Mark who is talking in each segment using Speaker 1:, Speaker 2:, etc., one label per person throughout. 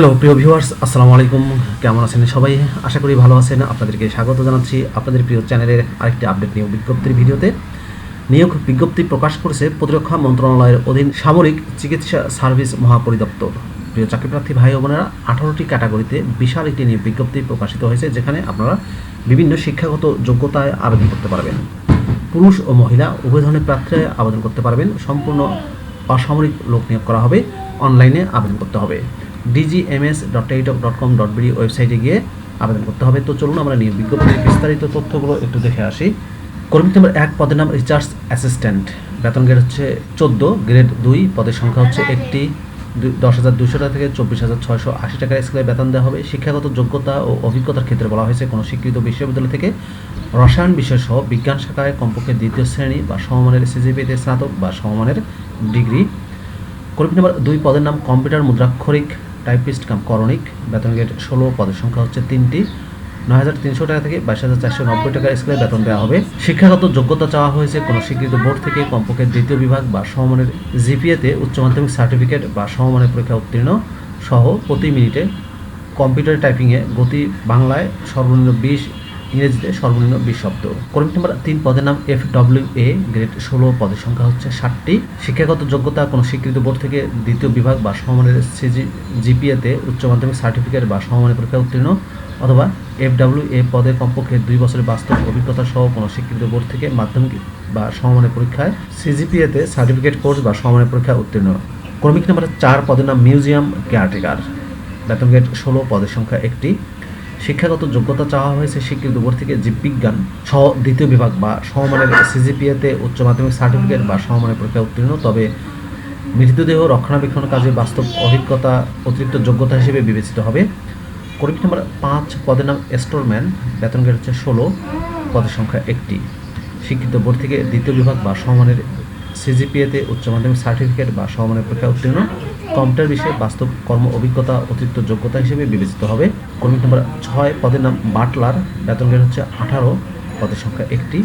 Speaker 1: Hello, প্রিয় viewers আসসালামু আলাইকুম। কেমন আছেন সবাই? আশা করি ভালো আছেন। আপনাদেরকে স্বাগত জানাচ্ছি আপনাদের প্রিয় চ্যানেলের আরেকটি আপডেট নিয়োগ বিজ্ঞপ্তির ভিডিওতে। নিয়োগ বিজ্ঞপ্তি প্রকাশ করেছে প্রতিরক্ষা মন্ত্রণালয়ের অধীন সামরিক চিকিৎসা সার্ভিস মহাপরিদপ্তর। প্রিয় চাকরিপ্রার্থী ভাই বোনেরা, আঠারোটি ক্যাটাগরিতে বিশাল একটি নিয়োগ বিজ্ঞপ্তি প্রকাশিত হয়েছে, যেখানে আপনারা বিভিন্ন শিক্ষাগত যোগ্যতায় আবেদন করতে পারবেন। পুরুষ ও মহিলা, উভয় ধরনের প্রার্থীরা আবেদন করতে পারবেন। সম্পূর্ণ অসামরিক লোক নিয়োগ করা হবে, অনলাইনে আবেদন করতে হবে। ডিজিএমএস ডট ডট কম ওয়েবসাইটে গিয়ে আবেদন করতে হবে। তো চলুন আমরা নিয়ে বিজ্ঞপ্তির বিস্তারিত তথ্যগুলো একটু দেখে আসি। কর্মী নম্বর এক, পদের নাম রিচার্জ অ্যাসিস্ট্যান্ট। বেতন গ্রেড হচ্ছে চোদ্দ, গ্রেড দুই, পদের সংখ্যা হচ্ছে একটি। দশ হাজার দুশো টাকা থেকে চব্বিশ হাজার ছয়শো আশি টাকা স্কেলে বেতন দেওয়া হবে। শিক্ষাগত যোগ্যতা ও অভিজ্ঞতার ক্ষেত্রে বলা হয়েছে, কোনো স্বীকৃত বিশ্ববিদ্যালয় থেকে রসায়ন বিষয় সহ বিজ্ঞান শাখায় কমপক্ষে দ্বিতীয় শ্রেণি বা সমমানের সিজিপিতে স্নাতক বা সমমানের ডিগ্রি। কর্মী নম্বর দুই, পদের নাম কম্পিউটার মুদ্রাক্ষরিক টাইপিস্ট কাম করণিক বেতন গেট ষোলো, পদের সংখ্যা হচ্ছে তিনটি। নয় হাজার তিনশো টাকা থেকে বাইশ হাজার চারশো নব্বই টাকা স্কেলে বেতন দেওয়া হবে। শিক্ষাগত যোগ্যতা চাওয়া হয়েছে কোনো স্বীকৃত বোর্ড থেকে, কমপক্ষে দ্বিতীয় বিভাগ বা সমমানের জিপিএতে উচ্চ মাধ্যমিক সার্টিফিকেট বা সমমানের পরীক্ষা উত্তীর্ণ সহ প্রতি মিনিটে কম্পিউটার টাইপিংয়ে গতি বাংলায় সর্বনিম্ন বিশ ইংরেজিতে সর্বনিম্ন বিশ শব্দ। কর্মী নম্বর তিন পদের নাম এফ ডব্লিউ এ, গ্রেড ষোলো পদের সংখ্যা হচ্ছে ষাটটি। শিক্ষাগত যোগ্যতা কোনো স্বীকৃত বোর্ড থেকে দ্বিতীয় বিভাগ বা সমমানের সিজি, জিপিএতে উচ্চ মাধ্যমিক সার্টিফিকেট বা সমমানের পরীক্ষা উত্তীর্ণ অথবা এফ ডাব্লিউ এ পদে কমপক্ষে দুই বছরের বাস্তব অভিজ্ঞতা সহ কোনো স্বীকৃত বোর্ড থেকে মাধ্যমিক বা সমমানের পরীক্ষায় সিজিপিএতে সার্টিফিকেট কোর্স বা সমমানের পরীক্ষা উত্তীর্ণ। কর্মিক নম্বর চার পদের নাম মিউজিয়াম কেয়ারটেকার বেতন গ্রেড ষোলো পদের সংখ্যা একটি। শিক্ষাগত যোগ্যতা চাওয়া হয়েছে স্বীকৃত বোর্ড থেকে জীববিজ্ঞান সহ দ্বিতীয় বিভাগ বা সমমানের সিজিপিএতে উচ্চ মাধ্যমিক সার্টিফিকেট বা সমমানের পরীক্ষা উত্তীর্ণ। তবে মৃতদেহ রক্ষণাবেক্ষণ কাজে বাস্তব অভিজ্ঞতা অতিরিক্ত যোগ্যতা হিসেবে বিবেচিত হবে। কর্মী নম্বর পাঁচ পদের নাম স্টোরম্যান। বেতন গ্রেড হচ্ছে ষোলো। পদের সংখ্যা একটি। শিক্ষিত বোর্ড থেকে দ্বিতীয় বিভাগ বা সমমানের সিজিপিএতে উচ্চ মাধ্যমিক সার্টিফিকেট বা সমমানের পরীক্ষা উত্তীর্ণ। কম্পিউটার বিষয়ে বাস্তব কর্ম অভিজ্ঞতা, অতিরিক্ত যোগ্যতা হিসেবে বিবেচিত হবে। কর্মী নম্বর ছয়, পদের নাম বাটলার। বেতন গ্রেড হচ্ছে আঠারো, পদের সংখ্যা একটি।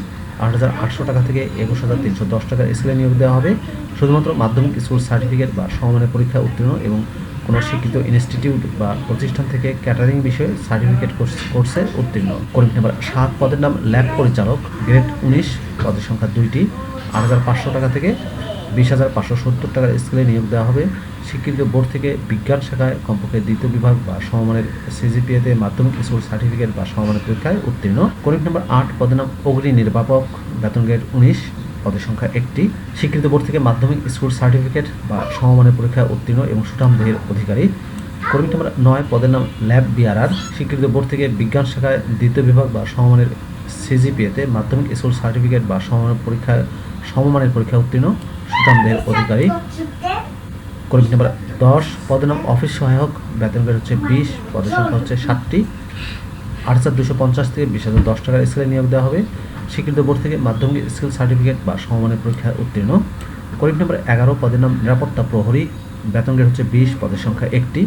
Speaker 1: আট হাজার আটশো টাকা থেকে একুশ হাজার তিনশো দশ টাকার স্কেলে নিয়োগ দেওয়া হবে। শুধুমাত্র মাধ্যমিক স্কুল সার্টিফিকেট বা সমমানের পরীক্ষা উত্তীর্ণ এবং কোনো শিক্ষিত ইনস্টিটিউট বা প্রতিষ্ঠান থেকে ক্যাটারিং বিষয়ে সার্টিফিকেট কোর্সে উত্তীর্ণ। কর্মী নম্বর সাত, পদের নাম ল্যাব পরিচালক। গ্রেড উনিশ, পদের সংখ্যা দুইটি। আট হাজার পাঁচশো টাকা থেকে বিশ হাজার পাঁচশো সত্তর টাকার স্কেলে নিয়োগ দেওয়া হবে। স্বীকৃত বোর্ড থেকে বিজ্ঞান শাখায় কমপক্ষে দ্বিতীয় বিভাগ বা সমমানের সিজিপিএতে মাধ্যমিক স্কুল সার্টিফিকেট বা সমমানের পরীক্ষায় উত্তীর্ণ। কর্মী নম্বর আট, পদের নাম অগ্নি নির্বাপক, বেতন গ্রেড উনিশ, পদের সংখ্যা একটি। স্বীকৃত বোর্ড থেকে মাধ্যমিক স্কুল সার্টিফিকেট বা সমমানের পরীক্ষায় উত্তীর্ণ এবং সুঠাম দেহের অধিকারী। কর্মী নম্বর নয়, পদের নাম ল্যাব বিআরআর। স্বীকৃত বোর্ড থেকে বিজ্ঞান শাখায় দ্বিতীয় বিভাগ বা সমমানের সিজিপিএতে মাধ্যমিক স্কুল সার্টিফিকেট বা সমমানের পরীক্ষায়, সমমানের পরীক্ষা উত্তীর্ণ, সুঠাম দেহের অধিকারী। কর্মী নম্বর দশ পদের নাম অফিস সহায়ক, বেতন গ্রেড হচ্ছে বিশ পদের সংখ্যা হচ্ছে সাতটি আট হাজার দুশো পঞ্চাশ থেকে বিশ হাজার দশ টাকার স্কেলে নিয়োগ দেওয়া হবে। স্বীকৃত বোর্ড থেকে মাধ্যমিক স্কিল সার্টিফিকেট বা সমমানের পরীক্ষায় উত্তীর্ণ। করিম নম্বর এগারো পদের নাম নিরাপত্তা প্রহরী, বেতন গ্রেড হচ্ছে বিশ পদের সংখ্যা একটি।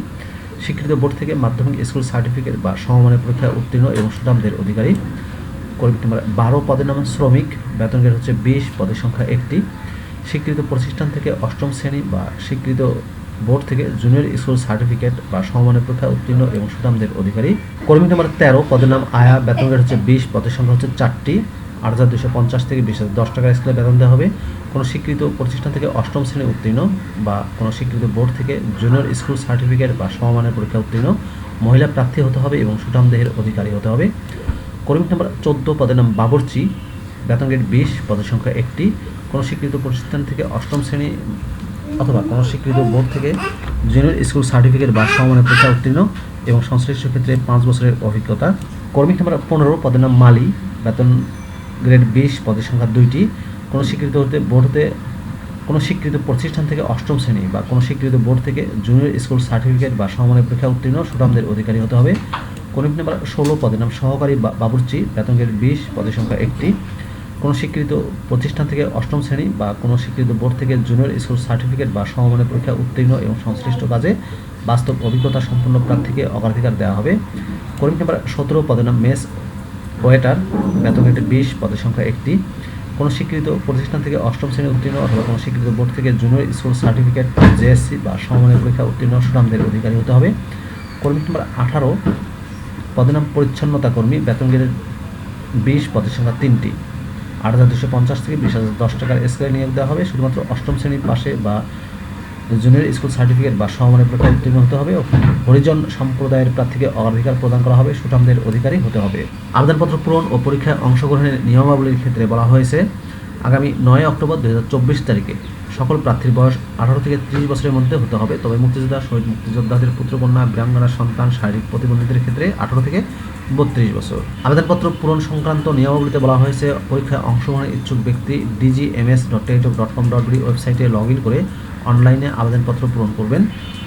Speaker 1: স্বীকৃত বোর্ড থেকে মাধ্যমিক স্কুল সার্টিফিকেট বা সমমানের পরীক্ষায় উত্তীর্ণ এবং সুদামদের অধিকারী। কর্মী নম্বর বারো পদের নাম শ্রমিক, বেতন গ্রেড হচ্ছে বিশ পদের সংখ্যা একটি। স্বীকৃত প্রতিষ্ঠান থেকে অষ্টম শ্রেণি বা স্বীকৃত বোর্ড থেকে জুনিয়র স্কুল সার্টিফিকেট বা সমমানের পরীক্ষা উত্তীর্ণ এবং সুদামদের অধিকারী। কর্মী নম্বর তেরো, পদের নাম আয়া। বেতন গ্রেড হচ্ছে বিশ, পদের সংখ্যা হচ্ছে চারটি। আট হাজার দুশো পঞ্চাশ থেকে বিশ হাজার দশ টাকার স্কেলে বেতন দেওয়া হবে। কোনো স্বীকৃত প্রতিষ্ঠান থেকে অষ্টম শ্রেণি উত্তীর্ণ বা কোনো স্বীকৃত বোর্ড থেকে জুনিয়র স্কুল সার্টিফিকেট বা সমমানের পরীক্ষা উত্তীর্ণ মহিলা প্রার্থী হতে হবে এবং সুঠাম দেহের অধিকারী হতে হবে। কর্মী নম্বর চোদ্দ, পদের নাম বাবরচি। বেতন গ্রেড বিশ, পদের সংখ্যা একটি। কোনো স্বীকৃত প্রতিষ্ঠান থেকে অষ্টম শ্রেণি অথবা কোনো স্বীকৃত বোর্ড থেকে জুনিয়র স্কুল সার্টিফিকেট বা সমমানের পরীক্ষা উত্তীর্ণ এবং সংশ্লিষ্ট ক্ষেত্রে পাঁচ বছরের অভিজ্ঞতা। কর্মী নম্বর পনেরো, পদের নাম মালি। বেতন গ্রেড বিশ, পদের সংখ্যা দুইটি। কোনো স্বীকৃত হতে বোর্ড হতে কোনো স্বীকৃত প্রতিষ্ঠান থেকে অষ্টম শ্রেণি বা কোনো স্বীকৃত বোর্ড থেকে জুনিয়র স্কুল সার্টিফিকেট বা সমমানের পরীক্ষা উত্তীর্ণ সুঠামদের অধিকারী হতে হবে। কর্মী নাম্বার ষোলো, পদের নাম সহকারী বাবুর্চি। বেতন গ্রেড বিশ, পদের সংখ্যা একটি। কোনো স্বীকৃত প্রতিষ্ঠান থেকে অষ্টম শ্রেণি বা কোনো স্বীকৃত বোর্ড থেকে জুনিয়র স্কুল সার্টিফিকেট বা সমমানের পরীক্ষা উত্তীর্ণ এবং সংশ্লিষ্ট কাজে বাস্তব অভিজ্ঞতা সম্পন্ন প্রার্থীকে অগ্রাধিকার দেওয়া হবে। কর্মী নাম্বার সতেরো, পদের নাম মেস ওয়েটার বেতন গ্রেড বিশ, পদের সংখ্যা একটি। কোনো স্বীকৃত প্রতিষ্ঠান থেকে অষ্টম শ্রেণি উত্তীর্ণ অথবা কোনো স্বীকৃত বোর্ড থেকে জুনিয়র স্কুল সার্টিফিকেট, জেএসসি বা সমমানের পরীক্ষা উত্তীর্ণ সুনামদের অধিকারী হতে হবে। কর্মী নম্বর আঠারো, পদের নাম পরিচ্ছন্নতা কর্মী বেতন গ্রেড বিশ, পদের সংখ্যা তিনটি। আট হাজার দুশো পঞ্চাশ থেকে বিশ হাজার দশ টাকার স্কেলে নিয়োগ দেওয়া হবে। শুধুমাত্র অষ্টম শ্রেণির পাশে বা জুনিয়র স্কুল সার্টিফিকেট বা সমমানের পরীক্ষায় উত্তীর্ণ হতে হবে হরিজন সম্প্রদায়ের প্রার্থীকে অগ্রাধিকার প্রদান করা হবে, সুঠামদের অধিকারী হতে হবে। আবেদনপত্র পূরণ ও পরীক্ষায় অংশগ্রহণের নিয়মাবলীর ক্ষেত্রে বলা হয়েছে, আগামী নয় অক্টোবর দুই হাজার চব্বিশ তারিখে সকল প্রার্থীর বয়স আঠারো থেকে ত্রিশ বছরের মধ্যে হতে হবে। তবে মুক্তিযোদ্ধা, শহীদ মুক্তিযোদ্ধাদের পুত্রকন্যা বীরাঙ্গনা সন্তান, শারীরিক প্রতিবন্ধীদের ক্ষেত্রে আঠারো থেকে বত্রিশ বছর। আবেদনপত্র পূরণ সংক্রান্ত নিয়মাবলীতে বলা হয়েছে, পরীক্ষায় অংশগ্রহণের ইচ্ছুক ব্যক্তি DGMS dot teletalk dot com dot B ওয়েবসাইটে লগ ইন করে অনলাইনে আবেদনপত্র পূরণ করবেন।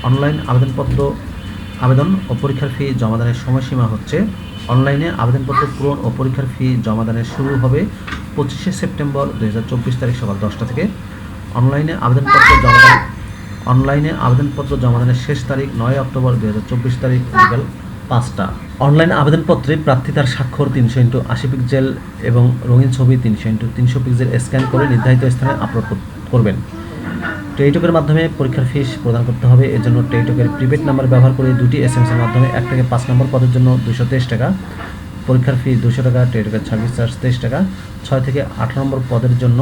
Speaker 1: অনলাইন আবেদনপত্র, আবেদন ও পরীক্ষার ফি জমাদানের সময়সীমা হচ্ছে, অনলাইনে আবেদনপত্র পূরণ ও পরীক্ষার ফি জমাদানের শুরু হবে পঁচিশে সেপ্টেম্বর দু হাজার চব্বিশ তারিখ সকাল দশটা থেকে। অনলাইনে আবেদনপত্র জমাদান অনলাইনে আবেদনপত্র জমাদানের শেষ তারিখ নয় অক্টোবর দু হাজার চব্বিশ তারিখ বিকাল পাঁচটা। অনলাইন আবেদনপত্রে প্রার্থী তার স্বাক্ষর তিনশো ইন্টু আশি পিক্সেল এবং রঙিন ছবি তিনশো ইন্টু তিনশো পিক্সেল স্ক্যান করে নির্ধারিত স্থানে আপলোড করবেন। টেলিটকের মাধ্যমে পরীক্ষার ফিস প্রদান করতে হবে। এর জন্য টেলিটকের প্রিপেড নাম্বার ব্যবহার করে দুটি এস এর মাধ্যমে এক থেকে পাঁচ নম্বর পদের জন্য দুশো তেইশ টাকা, পরীক্ষার ফি দুশো টাকা, টেলিটকের সার্ভিস চার্জ তেইশ টাকা, ছয় থেকে আঠারো নম্বর পদের জন্য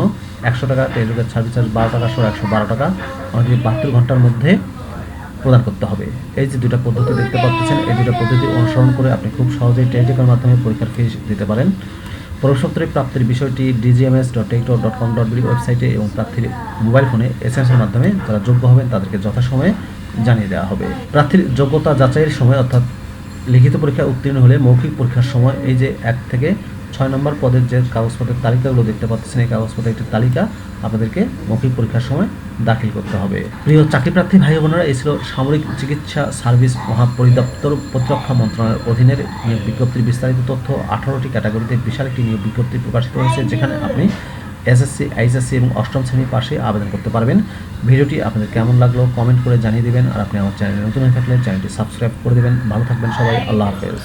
Speaker 1: একশো টাকা, টেলিটকের সার্ভিস চার্জ বারো টাকা সহ একশো বারো টাকা। আমাদের বাহাত্তর ঘণ্টার মধ্যে প্রদান করতে হবে। এই যে দুটো পদ্ধতি দেখতে পাচ্ছেন, এই দুটো পদ্ধতি অনুসরণ করে আপনি খুব সহজেই টেলিটকের মাধ্যমে পরীক্ষার ফি দিতে পারেন। প্রবেশপত্রে প্রাপ্তির বিষয়টি ডিজিএমএস ডট টেকটো ডট কম ডট বি ওয়েবসাইটে এবং প্রার্থীর মোবাইল ফোনে এসএমএসের মাধ্যমে যারা যোগ্য হবেন তাদেরকে যথাসময়ে জানিয়ে দেওয়া হবে। প্রার্থীর যোগ্যতা যাচাইয়ের সময় অর্থাৎ লিখিত পরীক্ষায় উত্তীর্ণ হলে মৌখিক পরীক্ষার সময় এই যে এক থেকে ছয় নম্বর পদের যে কাগজপত্রের তালিকাগুলো দেখতে পাচ্ছেন, এই কাগজপত্রের একটি তালিকা আপনাদেরকে মৌখিক পরীক্ষার সময় দাখিল করতে হবে। প্রিয় চাকরি প্রার্থী ভাই বোনেরা, এই ছিল সামরিক চিকিৎসা সার্ভিস মহাপরিদপ্তর প্রতিরক্ষা মন্ত্রণালয়ের অধীনের নিয়োগ বিজ্ঞপ্তির বিস্তারিত তথ্য। আঠারোটি ক্যাটাগরিতে বিশাল একটি নিয়োগ বিজ্ঞপ্তি প্রকাশিত হয়েছে, যেখানে আপনি এসএসসি এইচএসসি এবং অষ্টম শ্রেণির পাশে আবেদন করতে পারবেন। ভিডিওটি আপনাদের কেমন লাগল কমেন্ট করে জানিয়ে দেবেন, আর আপনি আমার চ্যানেলে নতুন হয়ে থাকলে চ্যানেলটি সাবস্ক্রাইব করে দেবেন। ভালো থাকবেন সবাই, আল্লাহ হাফেজ।